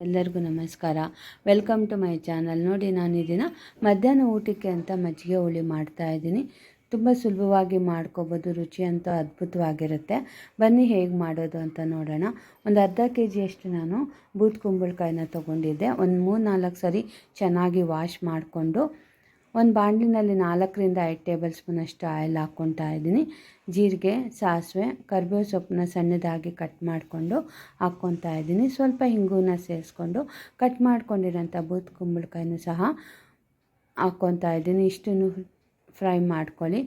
ಎಲ್ಲರಿಗೂ ನಮಸ್ಕಾರ. Welcome to my channel ನೋಡಿ, ನಾನು ಇದನ್ನು ಮಧ್ಯಾಹ್ನ ಊಟಕ್ಕೆ ಅಂತ ಮಜ್ಜಿಗೆ ಹುಳಿ ಮಾಡ್ತಾ ಇದ್ದೀನಿ. ತುಂಬ ಸುಲಭವಾಗಿ ಮಾಡ್ಕೋಬೋದು. ರುಚಿ ಅಂತ ಅದ್ಭುತವಾಗಿರುತ್ತೆ. ಬನ್ನಿ, ಹೇಗೆ ಮಾಡೋದು ಅಂತ ನೋಡೋಣ. ಒಂದು ಅರ್ಧ ಕೆ ಜಿಯಷ್ಟು ನಾನು ಬೂತ್ ಕುಂಬಳಕಾಯಿನ ತೊಗೊಂಡಿದ್ದೆ. ಒಂದು ಮೂರು ನಾಲ್ಕು ಸರಿ ಚೆನ್ನಾಗಿ ವಾಶ್ ಮಾಡಿಕೊಂಡು ಒಂದು ಬಾಣಲಿನಲ್ಲಿ ನಾಲ್ಕರಿಂದ ಐದು ಟೇಬಲ್ ಸ್ಪೂನಷ್ಟು ಆಯಿಲ್ ಹಾಕ್ಕೊತಾ ಇದ್ದೀನಿ. ಜೀರಿಗೆ, ಸಾಸಿವೆ, ಕರಿಬೇವು ಸೊಪ್ಪನ್ನ ಸಣ್ಣದಾಗಿ ಕಟ್ ಮಾಡಿಕೊಂಡು ಹಾಕ್ಕೊತಾ ಇದ್ದೀನಿ. ಸ್ವಲ್ಪ ಹಿಂಗೂನ ಸೇರಿಸ್ಕೊಂಡು ಕಟ್ ಮಾಡ್ಕೊಂಡಿರೋಂಥ ಬೂತ್ ಕುಂಬಳಕಾಯಿನೂ ಸಹ ಹಾಕ್ಕೊತಾ ಇದ್ದೀನಿ. ಇಷ್ಟನ್ನು ಫ್ರೈ ಮಾಡ್ಕೊಳ್ಳಿ.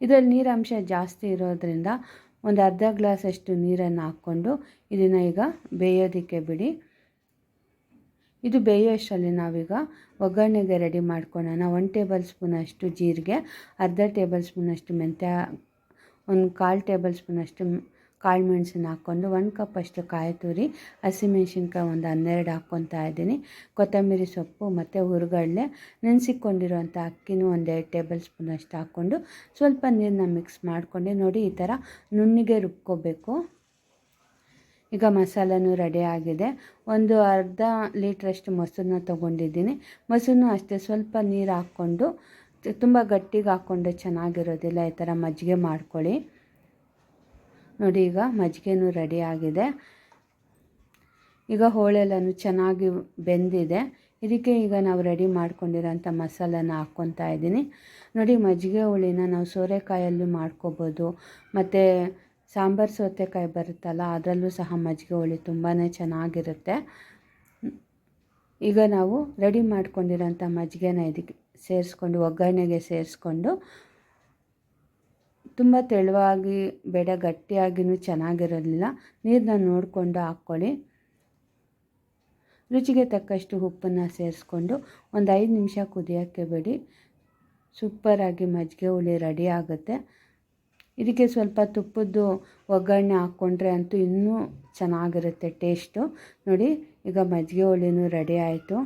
ಇದರಲ್ಲಿ ನೀರಂಶ ಜಾಸ್ತಿ ಇರೋದ್ರಿಂದ ಒಂದು ಅರ್ಧ ಗ್ಲಾಸಷ್ಟು ನೀರನ್ನು ಹಾಕ್ಕೊಂಡು ಇದನ್ನು ಈಗ ಬೇಯೋದಕ್ಕೆ ಬಿಡಿ. ಇದು ಬೇಯೋಷ್ಟರಲ್ಲಿ ನಾವೀಗ ಒಗ್ಗರಣೆಗೆ ರೆಡಿ ಮಾಡ್ಕೊಳ್ಳೋಣ ಒನ್ ಟೇಬಲ್ ಸ್ಪೂನಷ್ಟು ಜೀರಿಗೆ, ಅರ್ಧ ಟೇಬಲ್ ಸ್ಪೂನಷ್ಟು ಮೆಂತ್ಯ, ಒಂದು ಕಾಲು ಟೇಬಲ್ ಸ್ಪೂನಷ್ಟು ಕಾಳು ಮೆಣಸನ್ನ ಹಾಕ್ಕೊಂಡು ಒಂದು ಕಪ್ಪಷ್ಟು ಕಾಯಿ ತುರಿ, ಹಸಿಮೆಣ್ಸಿನ್ಕಾಯಿ ಒಂದು ಹನ್ನೆರಡು ಹಾಕ್ಕೊತಾ ಇದ್ದೀನಿ. ಕೊತ್ತಂಬರಿ ಸೊಪ್ಪು ಮತ್ತು ಹುರುಗಡಲೆ, ನೆನೆಸಿಕೊಂಡಿರುವಂಥ ಅಕ್ಕಿನೂ ಒಂದೆರಡು ಟೇಬಲ್ ಸ್ಪೂನಷ್ಟು ಹಾಕ್ಕೊಂಡು ಸ್ವಲ್ಪ ನೀರನ್ನ ಮಿಕ್ಸ್ ಮಾಡಿಕೊಂಡೆ ನೋಡಿ ಈ ಥರ ನುಣ್ಣಿಗೆ ರುಬ್ಕೋಬೇಕು. ಈಗ ಮಸಾಲನೂ ರೆಡಿ ಆಗಿದೆ. ಒಂದು ಅರ್ಧ ಲೀಟ್ರಷ್ಟು ಮೊಸರನ್ನ ತೊಗೊಂಡಿದ್ದೀನಿ. ಮೊಸರನ್ನು ಅಷ್ಟೇ ಸ್ವಲ್ಪ ನೀರು ಹಾಕ್ಕೊಂಡು, ತುಂಬ ಗಟ್ಟಿಗೆ ಹಾಕ್ಕೊಂಡು ಚೆನ್ನಾಗಿರೋದಿಲ್ಲ, ಈ ಥರ ಮಜ್ಜಿಗೆ ಮಾಡ್ಕೊಳ್ಳಿ. ನೋಡಿ, ಈಗ ಮಜ್ಜಿಗೆನೂ ರೆಡಿ ಆಗಿದೆ. ಈಗ ಹೋಳೆಲ್ಲನೂ ಚೆನ್ನಾಗಿ ಬೆಂದಿದೆ. ಇದಕ್ಕೆ ಈಗ ನಾವು ರೆಡಿ ಮಾಡ್ಕೊಂಡಿರೋಂಥ ಮಸಾಲನ ಹಾಕ್ಕೊತಾ ಇದ್ದೀನಿ. ನೋಡಿ, ಮಜ್ಜಿಗೆ ಹುಳಿನ ನಾವು ಸೋರೆಕಾಯಲ್ಲೂ ಮಾಡ್ಕೋಬೋದು. ಮತ್ತು ಸಾಂಬಾರು ಸೌತೆಕಾಯಿ ಬರುತ್ತಲ್ಲ, ಅದರಲ್ಲೂ ಸಹ ಮಜ್ಜಿಗೆ ಹುಳಿ ತುಂಬಾ ಚೆನ್ನಾಗಿರುತ್ತೆ. ಈಗ ನಾವು ರೆಡಿ ಮಾಡ್ಕೊಂಡಿರೋಂಥ ಮಜ್ಜಿಗೆನ ಇದಕ್ಕೆ ಸೇರಿಸ್ಕೊಂಡು, ಒಗ್ಗರಣೆಗೆ ಸೇರಿಸ್ಕೊಂಡು, ತುಂಬ ತೆಳುವಾಗಿ ಬೇಡ ಗಟ್ಟಿಯಾಗಿಯೂ ಚೆನ್ನಾಗಿರಲಿಲ್ಲ ನೀರನ್ನ ನೋಡಿಕೊಂಡು ಹಾಕ್ಕೊಳ್ಳಿ. ರುಚಿಗೆ ತಕ್ಕಷ್ಟು ಉಪ್ಪನ್ನು ಸೇರಿಸ್ಕೊಂಡು ಒಂದು ಐದು ನಿಮಿಷ ಕುದಿಯೋಕ್ಕೆ ಬಿಡಿ. ಸೂಪರಾಗಿ ಮಜ್ಜಿಗೆ ಹುಳಿ ರೆಡಿ ಆಗುತ್ತೆ. ಇದಕ್ಕೆ ಸ್ವಲ್ಪ ತುಪ್ಪದ್ದು ಒಗ್ಗರಣೆ ಹಾಕ್ಕೊಂಡ್ರೆ ಅಂತೂ ಇನ್ನೂ ಚೆನ್ನಾಗಿರುತ್ತೆ ಟೇಸ್ಟು. ನೋಡಿ, ಈಗ ಮಜ್ಜಿಗೆ ಹುಳಿನೂ ರೆಡಿ ಆಯಿತು.